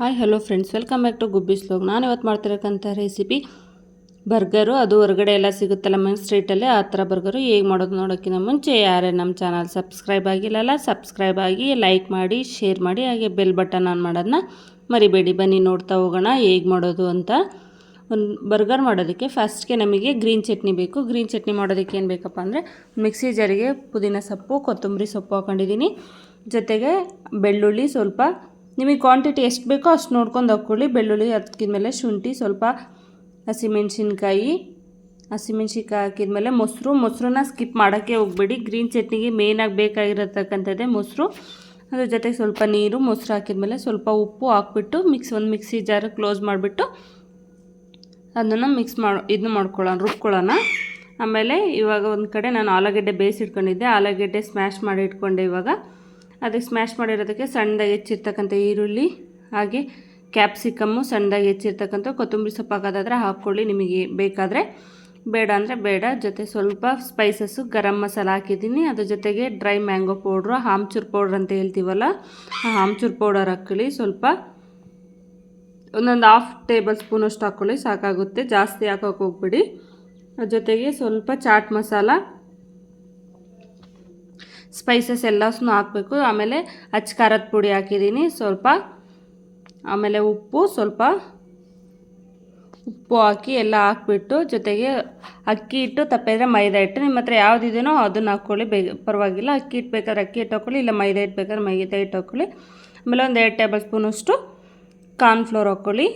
Hi hello friends welcome back to Gubbi vlog ನಾನು ಇವತ್ತು ಮಾಡ್ತಿರೋಕ್ಕಂಥ recipe burger ಅದು ಹೊರಗಡೆ ಎಲ್ಲ ಸಿಗುತ್ತಲ್ಲ ಮೇನ್ ಸ್ಟ್ರೀಟಲ್ಲಿ ಆ ಥರ ಬರ್ಗರು ಹೇಗೆ ಮಾಡೋದು ನೋಡೋಕ್ಕಿಂತ ಮುಂಚೆ ಯಾರೇ ನಮ್ಮ ಚಾನಲ್ ಸಬ್ಸ್ಕ್ರೈಬ್ ಆಗಿಲ್ಲಲ್ಲ ಸಬ್ಸ್ಕ್ರೈಬ್ ಆಗಿ ಲೈಕ್ ಮಾಡಿ ಶೇರ್ ಮಾಡಿ, ಹಾಗೆ ಬೆಲ್ ಬಟನ್ ಆನ್ ಮಾಡೋದನ್ನ ಮರಿಬೇಡಿ. ಬನ್ನಿ, ನೋಡ್ತಾ ಹೋಗೋಣ ಹೇಗೆ ಮಾಡೋದು ಅಂತ. ಒಂದು ಬರ್ಗರ್ ಮಾಡೋದಕ್ಕೆ ಫಸ್ಟ್ಗೆ ನಮಗೆ ಗ್ರೀನ್ ಚಟ್ನಿ ಬೇಕು. ಗ್ರೀನ್ ಚಟ್ನಿ ಮಾಡೋದಕ್ಕೆ ಏನು ಬೇಕಪ್ಪ ಅಂದರೆ ಮಿಕ್ಸಿ ಜರಿಗೆ ಪುದೀನ ಸೊಪ್ಪು, ಕೊತ್ತಂಬರಿ ಸೊಪ್ಪು ಹಾಕೊಂಡಿದ್ದೀನಿ. ಜೊತೆಗೆ ಬೆಳ್ಳುಳ್ಳಿ ಸ್ವಲ್ಪ ನಿಮಗೆ ಕ್ವಾಂಟಿಟಿ ಎಷ್ಟು ಬೇಕೋ ಅಷ್ಟು ನೋಡ್ಕೊಂಡು ಹಾಕ್ಕೊಳ್ಳಿ. ಬೆಳ್ಳುಳ್ಳಿ ಮೇಲೆ ಶುಂಠಿ ಸ್ವಲ್ಪ ಹಸಿಮೆಣ್ಸಿನ್ಕಾಯಿ ಹಸಿಮೆಣ್ಸಿನ್ಕಾಯಿ ಹಾಕಿದ್ಮೇಲೆ ಮೊಸರು. ಮೊಸರನ್ನ ಸ್ಕಿಪ್ ಮಾಡೋಕ್ಕೆ ಹೋಗ್ಬೇಡಿ. ಗ್ರೀನ್ ಚಟ್ನಿಗೆ ಮೇಯ್ನಾಗಿ ಬೇಕಾಗಿರತಕ್ಕಂಥದ್ದೇ ಮೊಸರು. ಅದ್ರ ಜೊತೆಗೆ ಸ್ವಲ್ಪ ನೀರು, ಮೊಸರು ಹಾಕಿದ್ಮೇಲೆ ಸ್ವಲ್ಪ ಉಪ್ಪು ಹಾಕ್ಬಿಟ್ಟು ಮಿಕ್ಸ್ ಒಂದು ಮಿಕ್ಸಿ ಜಾರ್ ಕ್ಲೋಸ್ ಮಾಡಿಬಿಟ್ಟು ಅದನ್ನು ಮಿಕ್ಸ್ ಮಾಡಿ ಇದನ್ನ ಮಾಡ್ಕೊಳ್ಳೋಣ, ರುಬ್ಕೊಳ್ಳೋಣ. ಆಮೇಲೆ ಇವಾಗ ಒಂದು ಕಡೆ ನಾನು ಆಲೂಗಡ್ಡೆ ಬೇಯಿಸಿಟ್ಕೊಂಡಿದ್ದೆ. ಆಲೂಗಡ್ಡೆ ಸ್ಮ್ಯಾಶ್ ಮಾಡಿ ಇಟ್ಕೊಂಡೆ ಇವಾಗ. ಅದಕ್ಕೆ ಸ್ಮ್ಯಾಶ್ ಮಾಡಿರೋದಕ್ಕೆ ಸಣ್ಣದಾಗಿ ಹೆಚ್ಚಿರ್ತಕ್ಕಂಥ ಈರುಳ್ಳಿ, ಹಾಗೆ ಕ್ಯಾಪ್ಸಿಕಮ್ಮು ಸಣ್ಣದಾಗಿ ಹೆಚ್ಚಿರ್ತಕ್ಕಂಥ ಕೊತ್ತಂಬರಿ ಸೊಪ್ಪು ಹಾಕೋದಾದ್ರೆ ಹಾಕ್ಕೊಳ್ಳಿ ನಿಮಗೆ ಬೇಕಾದರೆ. ಬೇಡ ಅಂದರೆ ಬೇಡ. ಜೊತೆ ಸ್ವಲ್ಪ ಸ್ಪೈಸಸ್ಸು ಗರಂ ಮಸಾಲ ಹಾಕಿದ್ದೀನಿ. ಅದ್ರ ಜೊತೆಗೆ dry mango powder amchur powder ಅಂತ ಹೇಳ್ತೀವಲ್ಲ, ಆ ಆಮ್ಚೂರ್ ಪೌಡರ್ ಹಾಕ್ಕೊಳ್ಳಿ. ಸ್ವಲ್ಪ ಒಂದೊಂದು ಹಾಫ್ ಟೇಬಲ್ ಸ್ಪೂನಷ್ಟು ಹಾಕ್ಕೊಳ್ಳಿ, ಸಾಕಾಗುತ್ತೆ. ಜಾಸ್ತಿ ಹಾಕೋಕೆ ಹೋಗ್ಬಿಡಿ. ಅದ್ರ ಜೊತೆಗೆ ಸ್ವಲ್ಪ ಚಾಟ್ ಮಸಾಲ ಸ್ಪೈಸಸ್ ಎಲ್ಲಸನ್ನು ಹಾಕಬೇಕು. ಆಮೇಲೆ ಅಚ್ಚ ಖಾರದ ಪುಡಿ ಹಾಕಿದ್ದೀನಿ. ಸ್ವಲ್ಪ ಆಮೇಲೆ ಉಪ್ಪು, ಸ್ವಲ್ಪ ಉಪ್ಪು ಹಾಕಿ ಎಲ್ಲ ಹಾಕ್ಬಿಟ್ಟು ಜೊತೆಗೆ ಅಕ್ಕಿ ಹಿಟ್ಟು ತಪ್ಪಿದ್ರೆ ಮೈದಾ ಹಿಟ್ಟು. ನಿಮ್ಮ ಹತ್ರ ಯಾವುದಿದೆಯೋ ಅದನ್ನ ಹಾಕ್ಕೊಳ್ಳಿ. ಬೇಗ ಪರವಾಗಿಲ್ಲ. ಅಕ್ಕಿ ಹಿಟ್ಟು ಅಕ್ಕಿ ಹಿಟ್ಟು ಹಾಕ್ಕೊಳ್ಳಿ. ಇಲ್ಲ ಮೈದಾ ಹಿಟ್ಟು ಬೇಕಾದ್ರೆ ಮೈದಾ ಹಿಟ್ಟು ಹಾಕ್ಕೊಳ್ಳಿ. ಆಮೇಲೆ ಒಂದು ಎರಡು ಟೇಬಲ್ ಸ್ಪೂನಷ್ಟು ಕಾರ್ನ್ಫ್ಲೋರ್ ಹಾಕ್ಕೊಳ್ಳಿ.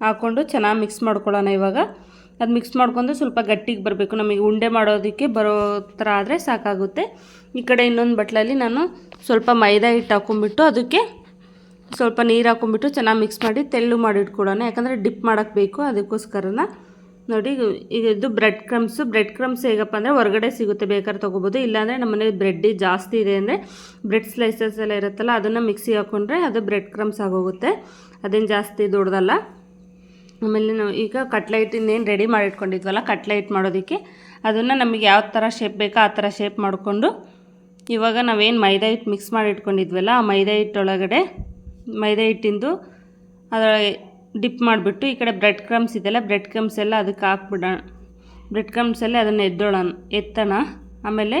ಹಾಕ್ಕೊಂಡು ಚೆನ್ನಾಗಿ ಮಿಕ್ಸ್ ಮಾಡ್ಕೊಳ್ಳೋಣ ಇವಾಗ. ಅದು ಮಿಕ್ಸ್ ಮಾಡ್ಕೊಂಡು ಸ್ವಲ್ಪ ಗಟ್ಟಿಗೆ ಬರಬೇಕು. ನಮಗೆ ಉಂಡೆ ಮಾಡೋದಕ್ಕೆ ಬರೋ ಥರ ಆದರೆ ಸಾಕಾಗುತ್ತೆ. ಈ ಕಡೆ ಇನ್ನೊಂದು ಬಟ್ಲಲ್ಲಿ ನಾನು ಸ್ವಲ್ಪ ಮೈದಾ ಹಿಟ್ಟು ಹಾಕೊಂಡ್ಬಿಟ್ಟು ಅದಕ್ಕೆ ಸ್ವಲ್ಪ ನೀರು ಹಾಕೊಂಡ್ಬಿಟ್ಟು ಚೆನ್ನಾಗಿ ಮಿಕ್ಸ್ ಮಾಡಿ ತೆಳ್ಳು ಮಾಡಿಟ್ಕೊಡೋಣ. ಯಾಕಂದರೆ ಡಿಪ್ ಮಾಡೋಕ್ಕೆ ಬೇಕು, ಅದಕ್ಕೋಸ್ಕರನ. ನೋಡಿ, ಈಗ ಇದು ಬ್ರೆಡ್ ಕ್ರಮ್ಸು ಬ್ರೆಡ್ ಕ್ರಮ್ಸ್ ಹೇಗಪ್ಪ ಅಂದರೆ ಹೊರಗಡೆ ಸಿಗುತ್ತೆ, ಬೇಕಾದ್ರೆ ತೊಗೋಬೋದು. ಇಲ್ಲಾಂದರೆ ನಮ್ಮ ಮನೇಲಿ ಬ್ರೆಡ್ಡಿ ಜಾಸ್ತಿ ಇದೆ ಅಂದರೆ ಬ್ರೆಡ್ ಸ್ಲೈಸಸ್ ಎಲ್ಲ ಇರುತ್ತಲ್ಲ, ಅದನ್ನು ಮಿಕ್ಸಿಗೆ ಹಾಕ್ಕೊಂಡ್ರೆ ಅದು ಬ್ರೆಡ್ ಕ್ರಮ್ಸ್ ಆಗೋಗುತ್ತೆ. ಅದೇನು ಜಾಸ್ತಿ ದೊಡ್ಡದಲ್ಲ. ಆಮೇಲೆ ನಾವು ಈಗ ಕಟ್ಲೈಟ್ ಏನು ರೆಡಿ ಮಾಡಿ ಇಟ್ಕೊಂಡಿದ್ವಲ್ಲ ಕಟ್ಲೈಟ್ ಮಾಡೋದಕ್ಕೆ ಅದನ್ನು ನಮಗೆ ಯಾವ ಥರ ಶೇಪ್ ಬೇಕೋ ಆ ಥರ ಶೇಪ್ ಮಾಡಿಕೊಂಡು ಇವಾಗ ನಾವೇನು ಮೈದಾ ಹಿಟ್ಟು ಮಿಕ್ಸ್ ಮಾಡಿ ಇಟ್ಕೊಂಡಿದ್ವಲ್ಲ ಆ ಮೈದಾ ಹಿಟ್ಟೊಳಗಡೆ, ಮೈದಾ ಹಿಟ್ಟಿಂದು ಅದರ ಡಿಪ್ ಮಾಡಿಬಿಟ್ಟು ಈ ಕಡೆ ಬ್ರೆಡ್ ಕ್ರಮ್ಸ್ ಇದೆಲ್ಲ ಬ್ರೆಡ್ ಕ್ರಮ್ಸ್ ಎಲ್ಲ ಅದಕ್ಕೆ ಹಾಕ್ಬಿಡೋಣ. ಬ್ರೆಡ್ ಕ್ರಮ್ಸಲ್ಲಿ ಅದನ್ನು ಎದ್ದೋಳೋಣ ಎತ್ತೋಣ. ಆಮೇಲೆ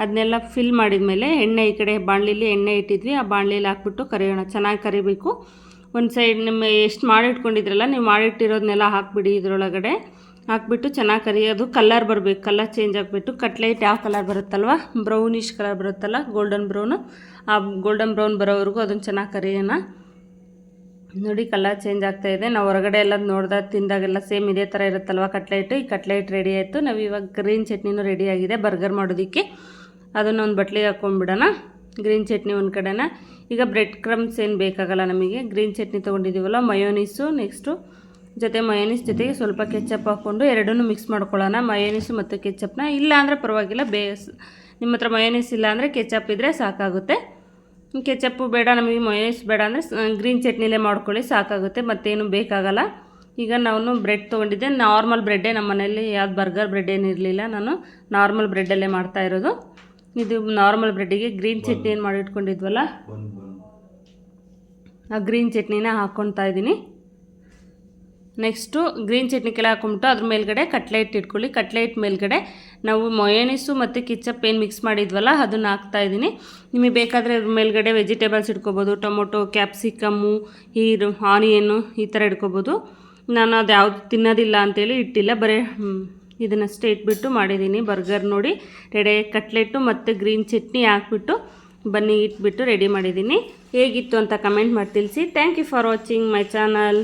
ಅದನ್ನೆಲ್ಲ ಫಿಲ್ ಮಾಡಿದ ಮೇಲೆ ಎಣ್ಣೆ ಈ ಕಡೆ ಬಾಣಲಿಲಿ ಎಣ್ಣೆ ಇಟ್ಟಿದ್ವಿ, ಆ ಬಾಣಲಿಲಿ ಹಾಕ್ಬಿಟ್ಟು ಕರಿಯೋಣ, ಚೆನ್ನಾಗಿ ಕರಿಬೇಕು. ಒಂದು ಸೈಡ್ ನಿಮ್ಮ ಎಷ್ಟು ಮಾಡಿಟ್ಕೊಂಡಿದ್ರಲ್ಲ, ನೀವು ಮಾಡಿಟ್ಟಿರೋದನ್ನೆಲ್ಲ ಹಾಕ್ಬಿಡಿ ಇದರೊಳಗಡೆ. ಹಾಕ್ಬಿಟ್ಟು ಚೆನ್ನಾಗಿ ಕರಿಯೋದು ಕಲರ್ ಬರಬೇಕು ಕಲರ್ ಚೇಂಜ್ ಆಗಿಬಿಟ್ಟು ಕಟ್ಲೈಟ್ ಯಾವ ಕಲರ್ ಬರುತ್ತಲ್ವ? ಬ್ರೌನಿಷ್ ಕಲರ್ ಬರುತ್ತಲ್ಲ ಗೋಲ್ಡನ್ ಬ್ರೌನು ಆ ಗೋಲ್ಡನ್ ಬ್ರೌನ್ ಬರೋವರೆಗೂ ಅದನ್ನು ಚೆನ್ನಾಗಿ ಕರಿಯೋಣ. ನೋಡಿ ಕಲರ್ ಚೇಂಜ್ ಆಗ್ತಾ ಇದೆ. ನಾವು ಹೊರಗಡೆ ಎಲ್ಲ ನೋಡಿದಾಗ ತಿಂದಾಗೆಲ್ಲ ಸೇಮ್ ಇದೇ ಥರ ಇರುತ್ತಲ್ವ ಕಟ್ಲೈಟು ಈ ಕಟ್ಲೈಟ್ ರೆಡಿ ಆಯಿತು. ನಾವು ಇವಾಗ ಗ್ರೀನ್ ಚಟ್ನಿನೂ ರೆಡಿ ಆಗಿದೆ ಬರ್ಗರ್ ಮಾಡೋದಕ್ಕೆ. ಅದನ್ನು ಒಂದು ಬಟ್ಲಿಗೆ ಹಾಕ್ಕೊಂಡ್ಬಿಡೋಣ ಗ್ರೀನ್ ಚಟ್ನಿ ಒಂದು ಕಡೆನ. ಈಗ ಬ್ರೆಡ್ ಕ್ರಮ್ಸ್ ಏನು ಬೇಕಾಗಲ್ಲ ನಮಗೆ. ಗ್ರೀನ್ ಚಟ್ನಿ ತೊಗೊಂಡಿದ್ದೀವಲ್ಲ ಮಯೋನೀಸು ನೆಕ್ಸ್ಟು ಜೊತೆ ಮಯೋನೀಸ್ ಜೊತೆಗೆ ಸ್ವಲ್ಪ ಕೆಚಪ್ ಹಾಕ್ಕೊಂಡು ಎರಡನ್ನೂ ಮಿಕ್ಸ್ ಮಾಡ್ಕೊಳ್ಳೋಣ. ಮಯೋನೀಸು ಮತ್ತು ಕೆಚ್ಚಪ್ನ. ಇಲ್ಲ ಅಂದರೆ ಪರವಾಗಿಲ್ಲ ಬೇಸ್ ನಿಮ್ಮ ಹತ್ರ ಮಯೋನೀಸ್ ಇಲ್ಲ ಅಂದರೆ ಕೆಚಪ್ ಇದ್ದರೆ ಸಾಕಾಗುತ್ತೆ. ಕೆಚಪ್ಪು ಬೇಡ, ನಮಗೆ ಮಯೋನೀಸ್ ಬೇಡ ಅಂದರೆ ಗ್ರೀನ್ ಚಟ್ನಿಲೇ ಮಾಡ್ಕೊಳ್ಳಿ, ಸಾಕಾಗುತ್ತೆ, ಮತ್ತೇನು ಬೇಕಾಗಲ್ಲ. ಈಗ ನಾನು ಬ್ರೆಡ್ ತೊಗೊಂಡಿದ್ದೆ. ನಾರ್ಮಲ್ ಬ್ರೆಡ್ಡೇ ನಮ್ಮ ಮನೇಲಿ ಯಾವ್ದು ಬರ್ಗರ್ ಬ್ರೆಡ್ ಏನಿರಲಿಲ್ಲ, ನಾನು ನಾರ್ಮಲ್ ಬ್ರೆಡ್ಡಲ್ಲೇ ಮಾಡ್ತಾ ಇರೋದು. ಇದು ನಾರ್ಮಲ್ ಬ್ರೆಡ್ಡಿಗೆ ಗ್ರೀನ್ ಚಟ್ನಿ ಏನು ಮಾಡಿ ಇಟ್ಕೊಂಡಿದ್ವಲ್ಲ ಆ ಗ್ರೀನ್ ಚಟ್ನಿನ ಹಾಕ್ಕೊತಾ ಇದ್ದೀನಿ ನೆಕ್ಸ್ಟು ಗ್ರೀನ್ ಚಟ್ನಿ ಕೆಳ ಹಾಕ್ಕೊಂಬಿಟ್ಟು ಅದ್ರ ಮೇಲ್ಗಡೆ ಕಟ್ಲೈಟ್ ಇಟ್ಕೊಳ್ಳಿ. ಕಟ್ಲೈಟ್ ಮೇಲ್ಗಡೆ ನಾವು ಮೊಯೋನಿಸು ಮತ್ತು ಕಿಚಪ್ ಏನು ಮಿಕ್ಸ್ ಮಾಡಿದ್ವಲ್ಲ ಅದನ್ನು ಹಾಕ್ತಾ ಇದ್ದೀನಿ ನಿಮಗೆ ಬೇಕಾದರೆ ಅದ್ರ ಮೇಲ್ಗಡೆ ವೆಜಿಟೇಬಲ್ಸ್ ಇಟ್ಕೋಬೋದು ಟೊಮೊಟೊ ಕ್ಯಾಪ್ಸಿಕಮ್ಮು ಈರು ಆನಿಯನ್ನು ಈ ಥರ ಇಟ್ಕೋಬೋದು. ನಾನು ಅದು ಯಾವುದು ತಿನ್ನೋದಿಲ್ಲ ಅಂತೇಳಿ ಇಟ್ಟಿಲ್ಲ ಬರೀ ಇದನ್ನಷ್ಟೇ ಇಟ್ಬಿಟ್ಟು ಮಾಡಿದ್ದೀನಿ ಬರ್ಗರ್ ನೋಡಿ ರೆಡಿ ಕಟ್ಲೆಟ್ಟು ಮತ್ತು ಗ್ರೀನ್ ಚಟ್ನಿ ಹಾಕ್ಬಿಟ್ಟು ಬನ್ನಿ, ಇಟ್ಬಿಟ್ಟು ರೆಡಿ ಮಾಡಿದ್ದೀನಿ ಹೇಗಿತ್ತು ಅಂತ ಕಮೆಂಟ್ ಮಾಡಿ ತಿಳಿಸಿ. Thank you for watching my channel